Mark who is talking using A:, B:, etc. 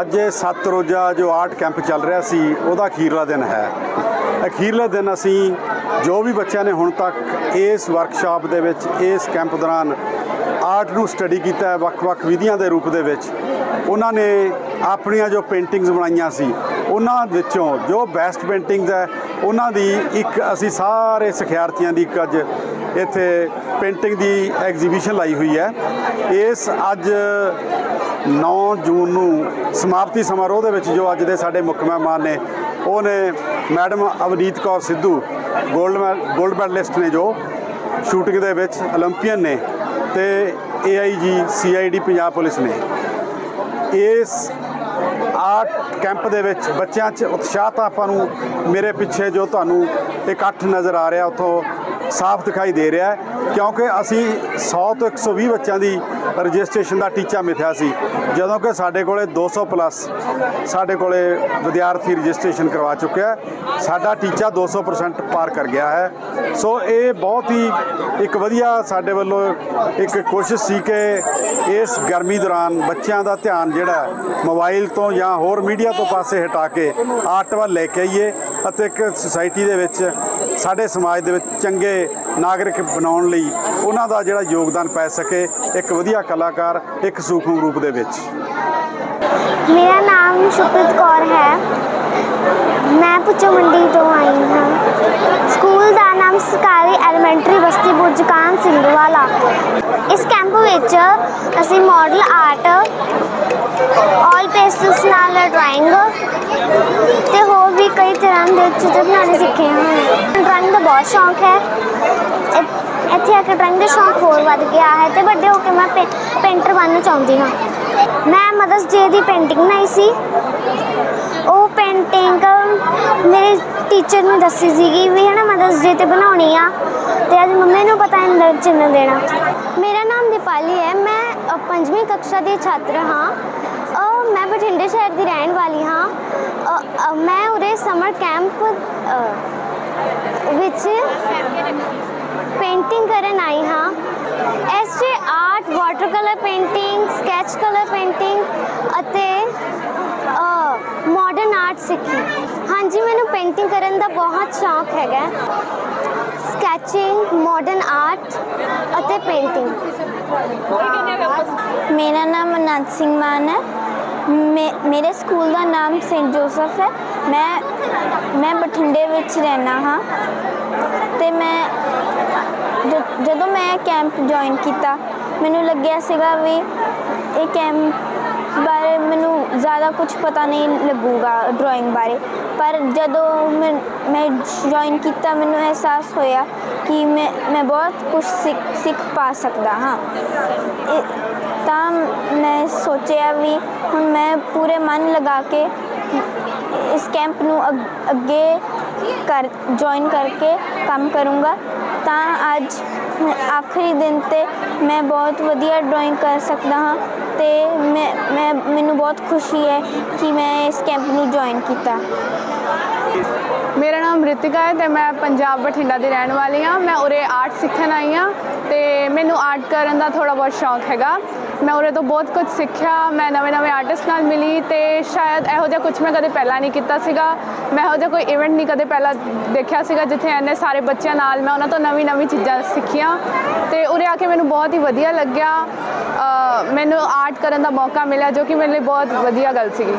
A: ਅੱਜ ਇਹ ਸੱਤ ਰੋਜ਼ਾ ਜੋ ਆਰਟ ਕੈਂਪ ਚੱਲ ਰਿਹਾ ਸੀ, ਉਹਦਾ ਅਖੀਰਲਾ ਦਿਨ ਹੈ। ਅਖੀਰਲੇ ਦਿਨ ਅਸੀਂ ਜੋ ਵੀ ਬੱਚਿਆਂ ਨੇ ਹੁਣ ਤੱਕ ਇਸ ਵਰਕਸ਼ਾਪ ਦੇ ਵਿੱਚ, ਇਸ ਕੈਂਪ ਦੌਰਾਨ ਆਰਟ ਨੂੰ ਸਟੱਡੀ ਕੀਤਾ ਹੈ, ਵੱਖ-ਵੱਖ ਵਿਧੀਆਂ ਦੇ ਰੂਪ ਦੇ ਵਿੱਚ, ਉਹਨਾਂ ਨੇ ਆਪਣੀਆਂ ਜੋ ਪੇਂਟਿੰਗਸ ਬਣਾਈਆਂ ਸੀ, ਉਹਨਾਂ ਵਿੱਚੋਂ ਜੋ ਬੈਸਟ ਪੇਂਟਿੰਗਸ ਹੈ, ਉਹਨਾਂ ਦੀ ਇੱਕ ਅਸੀਂ ਸਾਰੇ ਸਿਖਿਆਰਥੀਆਂ ਦੀ ਇੱਕ ਅੱਜ ਇੱਥੇ ਪੇਂਟਿੰਗ ਦੀ ਐਗਜ਼ੀਬਿਸ਼ਨ ਲਾਈ ਹੋਈ ਹੈ। ਇਸ ਅੱਜ 9 ਜੂਨ ਨੂੰ ਸਮਾਪਤੀ ਸਮਾਰੋਹ ਦੇ ਵਿੱਚ ਜੋ ਅੱਜ ਦੇ ਸਾਡੇ ਮੁੱਖ ਮਹਿਮਾਨ ਨੇ, ਉਹ ਨੇ ਮੈਡਮ ਅਵਨੀਤ ਕੌਰ ਸਿੱਧੂ 골ਡ ਗੋਲਡ ਮੈਡਲਿਸਟ ਨੇ ਜੋ ਸ਼ੂਟਿੰਗ ਦੇ ਵਿੱਚ 올림픽ੀਅਨ ਨੇ ਤੇ ਏਆਈਜੀ ਸੀਆਈਡੀ ਪੰਜਾਬ ਪੁਲਿਸ ਨੇ। ਇਸ ਆਰਟ ਕੈਂਪ ਦੇ ਵਿੱਚ ਬੱਚਿਆਂ 'ਚ ਉਤਸ਼ਾਹ ਤਾਂ ਆਪਾਂ ਨੂੰ ਮੇਰੇ ਪਿੱਛੇ ਜੋ ਤੁਹਾਨੂੰ ਇਕੱਠ ਨਜ਼ਰ ਆ ਰਿਹਾ, ਉਥੋਂ ਸਾਫ਼ ਦਿਖਾਈ ਦੇ ਰਿਹਾ ਹੈ, ਕਿਉਂਕਿ ਅਸੀਂ 100 ਤੋਂ 120 ਬੱਚਿਆਂ ਦੀ ਰਜਿਸਟ੍ਰੇਸ਼ਨ ਦਾ ਟੀਚਾ ਮਿਥਿਆ ਸੀ। ਜਦੋਂ ਕਿ ਸਾਡੇ ਕੋਲੇ 200 ਪਲੱਸ ਸਾਡੇ ਕੋਲੇ ਵਿਦਿਆਰਥੀ ਰਜਿਸਟ੍ਰੇਸ਼ਨ ਕਰਵਾ ਚੁੱਕਿਆ ਹੈ, ਸਾਡਾ ਟੀਚਾ 200% ਪਾਰ ਕਰ ਗਿਆ ਹੈ। ਸੋ ਇਹ ਬਹੁਤ ਹੀ ਇੱਕ ਵਧੀਆ ਸਾਡੇ ਵੱਲੋਂ ਇੱਕ ਕੋਸ਼ਿਸ਼ ਸੀ ਕਿ ਇਸ ਗਰਮੀ ਦੌਰਾਨ ਬੱਚਿਆਂ ਦਾ ਧਿਆਨ ਜਿਹੜਾ ਮੋਬਾਈਲ ਤੋਂ ਜਾਂ ਹੋਰ ਮੀਡੀਆ ਤੋਂ ਪਾਸੇ ਹਟਾ ਕੇ ਆਰਟ ਵੱਲ ਲੈ ਕੇ ਆਈਏ ਅਤੇ ਇੱਕ ਸੁਸਾਇਟੀ ਦੇ ਵਿੱਚ ਸਾਡੇ ਸਮਾਜ ਦੇ ਵਿੱਚ ਚੰਗੇ ਨਾਗਰਿਕ ਬਣਾਉਣ ਲਈ ਉਹਨਾਂ ਦਾ ਜਿਹੜਾ ਯੋਗਦਾਨ ਪੈ ਸਕੇ ਇੱਕ ਵਧੀਆ ਕਲਾਕਾਰ, ਇੱਕ ਸੂਖਮ ਰੂਪ ਦੇ ਵਿੱਚ।
B: ਮੇਰਾ ਨਾਮ ਸ਼ੁਭਤ ਕੌਰ ਹੈ। ਮੈਂ ਪੁੱਚੋ ਮੰਡੀ ਤੋਂ ਆਈ ਹਾਂ। ਸਕੂਲ ਦਾ ਨਾਮ ਸਰਕਾਰੀ ਐਲੀਮੈਂਟਰੀ ਬਸਤੀ ਬੁਰਜਕਾਨ ਸਿੰਘਵਾਲਾ ਇਸ ਕੈਂਪ ਵਿੱਚ ਅਸੀਂ ਮਾਡਲ ਆਰਟ ਆਲ ਪੇਸਟਲਸ ਨਾਲ ਡਰਾਇੰਗ ਤੇ ਹੋਰ ਚੀਜ਼ਾਂ ਕਈ ਤਰ੍ਹਾਂ ਬਣਾਉਣੇ ਸਿੱਖੇ ਹਨ ਡਰਾਇੰਗ ਦਾ ਬਹੁਤ ਸ਼ੌਂਕ ਹੈ। ਇੱਥੇ ਆ ਕੇ ਡਰਾਇੰਗ ਦਾ ਸ਼ੌਂਕ ਹੋਰ ਵੱਧ ਗਿਆ ਹੈ ਤੇ ਵੱਡੇ ਹੋ ਕੇ ਮੈਂ ਪੇ- ਪੇਂਟਰ ਬਣਨਾ ਚਾਹੁੰਦੀ ਹਾਂ। ਮੈਂ ਮਦਰਸ ਡੇ ਦੀ ਪੇਂਟਿੰਗ ਬਣਾਈ ਸੀ। ਉਹ ਪੇਂਟਿੰਗ ਮੇਰੇ ਟੀਚਰ ਨੂੰ ਦੱਸੀ ਸੀਗੀ ਵੀ ਹੈ ਨਾ ਮਦਰਸ ਡੇ ਤੇ ਬਣਾਉਣੀ ਆ। ਤੇ ਅੱਜ ਮੰਮੀ ਨੂੰ ਪਤਾ ਇੰਦਰ ਚਿੰਨ ਦੇਣਾ। ਮੇਰਾ ਨਾਮ ਦੀਪਾਲੀ ਹੈ। ਪੰਜਵੀਂ ਕਕਸ਼ਾ ਦੀ ਛਾਤਰ ਹਾਂ। ਮੈਂ ਬਠਿੰਡੇ ਸ਼ਹਿਰ ਦੀ ਰਹਿਣ ਵਾਲੀ ਹਾਂ। ਮੈਂ ਉਰੇ ਸਮਰ ਕੈਂਪ ਵਿੱਚ ਪੇਂਟਿੰਗ ਕਰਨ ਆਈ ਹਾਂ। ਇਸ 'ਚ art water colour painting sketch colour painting ਅਤੇ ਮਾਡਰਨ ਆਰਟ ਸਿੱਖੀ। ਹਾਂਜੀ, ਮੈਨੂੰ ਪੇਂਟਿੰਗ ਕਰਨ ਦਾ ਬਹੁਤ ਸ਼ੌਂਕ ਹੈਗਾ। ਸਕੈਚਿੰਗ ਮਾਡਰਨ ਆਰਟ ਅਤੇ ਪੇਂਟਿੰਗ ਮੇਰਾ ਨਾਮ ਅਨੰਤ ਸਿੰਘ ਮਾਨ ਹੈ। ਮੇ- ਮੇਰੇ ਸਕੂਲ ਦਾ ਨਾਮ ਸੇਂਟ ਜੋਸਫ ਹੈ। ਮੈਂ ਮੈਂ ਬਠਿੰਡੇ ਵਿੱਚ ਰਹਿਣਾ ਹਾਂ। ਤੇ ਮੈਂ, ਜ- ਜਦੋਂ ਮੈਂ ਕੈਂਪ ਜੁਆਇਨ ਕੀਤਾ, ਮੈਨੂੰ ਲੱਗਿਆ ਸੀਗਾ ਵੀ ਇਹ ਕੈਂਪ ਬਾਰੇ ਜ਼ਿਆਦਾ ਕੁਝ ਪਤਾ ਨਹੀਂ ਲੱਗੂਗਾ ਡਰਾਇੰਗ ਬਾਰੇ ਪਰ ਜਦੋਂ ਮੈਂ ਮੈਂ ਜੁਆਇਨ ਕੀਤਾ ਮੈਨੂੰ ਅਹਿਸਾਸ ਹੋਇਆ ਕਿ ਮੈਂ ਮੈਂ ਬਹੁਤ ਕੁਝ ਸਿੱਖ ਸਿੱਖ ਪਾ ਸਕਦਾ ਹਾਂ ਇਹ- ਤਾਂ ਮੈਂ ਸੋਚਿਆ ਵੀ ਹੁਣ ਮੈਂ ਪੂਰੇ ਮਨ ਲਗਾ ਕੇ ਇਸ ਕੈਂਪ ਨੂੰ ਅੱਗ- ਅੱਗੇ ਕਰ ਜੁਆਇਨ ਕਰਕੇ ਕੰਮ ਕਰੂੰਗਾ ਤਾਂ ਅੱਜ ਆਖਰੀ ਦਿਨ ਤੇ ਮੈਂ ਬਹੁਤ ਵਧੀਆ ਡਰਾਇੰਗ ਕਰ ਸਕਦਾ ਹਾਂ ਤੇ ਮੈਂ ਮੈਂ ਮੈਨੂੰ ਬਹੁਤ ਖੁਸ਼ੀ ਹੈ ਕਿ ਮੈਂ ਇਸ ਕੈਂਪ ਨੂੰ ਜੁਆਇਨ ਕੀਤਾ।
C: ਮੇਰਾ ਨਾਮ ਰਿਤਿਕਾ ਹੈ ਤੇ ਮੈਂ ਪੰਜਾਬ ਬਠਿੰਡਾ ਦੀ ਰਹਿਣ ਵਾਲੀ ਹਾਂ। ਮੈਂ ਉਰੇ ਆਰਟ ਸਿੱਖਣ ਆਈ ਹਾਂ। ਤੇ ਮੈਨੂੰ ਆਰਟ ਕਰਨ ਦਾ ਥੋੜਾ ਬਹੁਤ ਸ਼ੌਂਕ ਹੈਗਾ। ਮੈਂ ਉਰੇ ਤੋਂ ਬਹੁਤ ਕੁਝ ਸਿੱਖਿਆ, ਮੈਂ ਨਵੇਂ ਨਵੇਂ ਆਰਟਿਸਟ ਨਾਲ ਮਿਲੀ ਤੇ ਸ਼ਾਇਦ ਇਹੋ ਜਿਹਾ ਕੁਝ ਮੈਂ ਕਦੇ ਪਹਿਲਾਂ ਨਹੀਂ ਕੀਤਾ ਸੀਗਾ। ਮੈਂ ਇਹੋ ਜਿਹਾ ਕੋਈ ਇਵੈਂਟ ਨਹੀਂ ਕਦੇ ਪਹਿਲਾਂ ਦੇਖਿਆ ਸੀਗਾ ਜਿੱਥੇ ਇੰਨੇ ਸਾਰੇ ਬੱਚਿਆਂ ਨਾਲ ਮੈਂ ਉਹਨਾਂ ਤੋਂ ਨਵੀਂ ਨਵੀਂ ਚੀਜ਼ਾਂ ਸਿੱਖੀਆਂ। ਤੇ ਉਰੇ ਆ ਕੇ ਮੈਨੂੰ ਬਹੁਤ ਹੀ ਵਧੀਆ ਲੱਗਿਆ। ਮੈਨੂੰ ਆਰਟ ਕਰਨ ਦਾ ਮੌਕਾ ਮਿਲਿਆ ਜੋ ਕਿ ਮੇਰੇ ਲਈ ਬਹੁਤ ਵਧੀਆ ਗੱਲ ਸੀਗੀ।